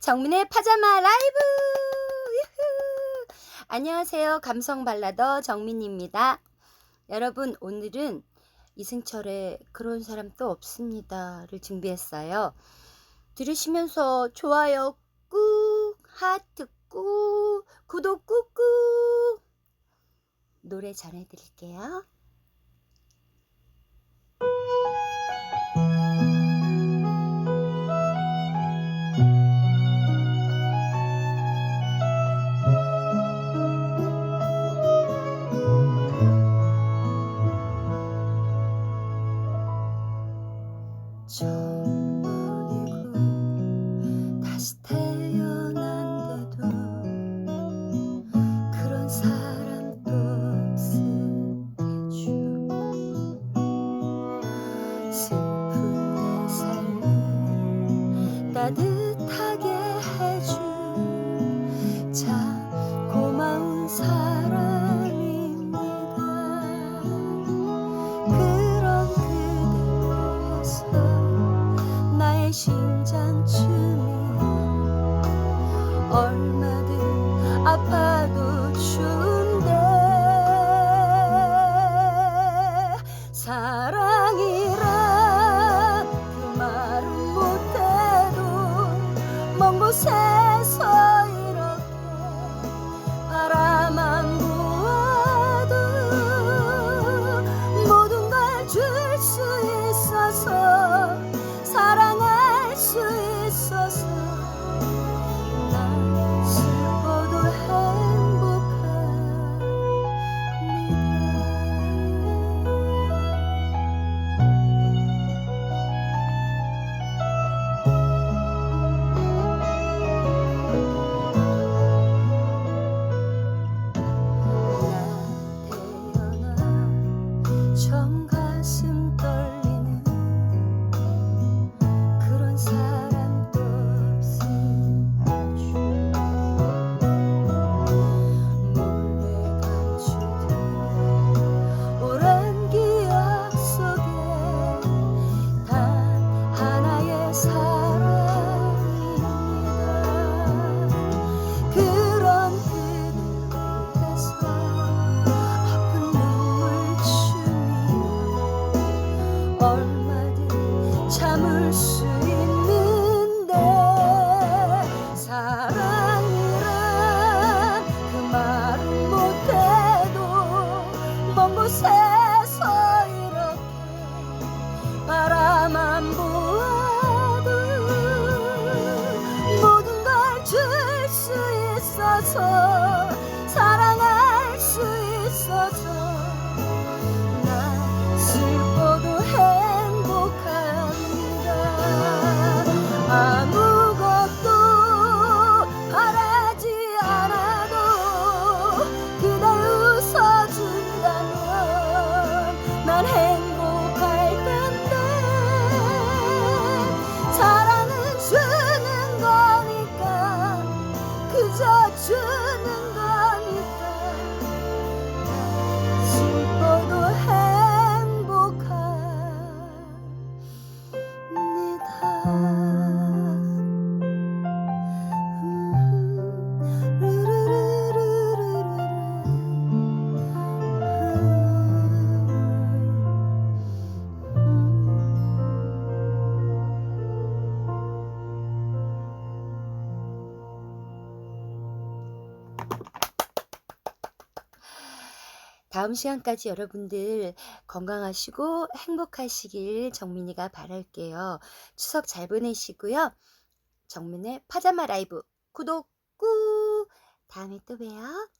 정민의 파자마 라이브! 유후! 안녕하세요. 감성 발라더 정민입니다. 여러분, 오늘은 이승철의 그런 사람 또 없습니다를 준비했어요. 들으시면서 좋아요 꾹, 하트 꾹, 구독 꾹꾹. 노래 전해드릴게요. 처음이고 다시 태어난데도 그런 사람 또 없으겠죠 슬픈 내 삶을 따뜻 나의 심장춤이 얼마든 아파도 좋은데 사랑이란 그 말은 못해도 먼 곳에 먼곳 그저 다음 시간까지 여러분들 건강하시고 행복하시길 정민이가 바랄게요. 추석 잘 보내시고요. 정민의 파자마 라이브 구독 꾹! 다음에 또 봬요.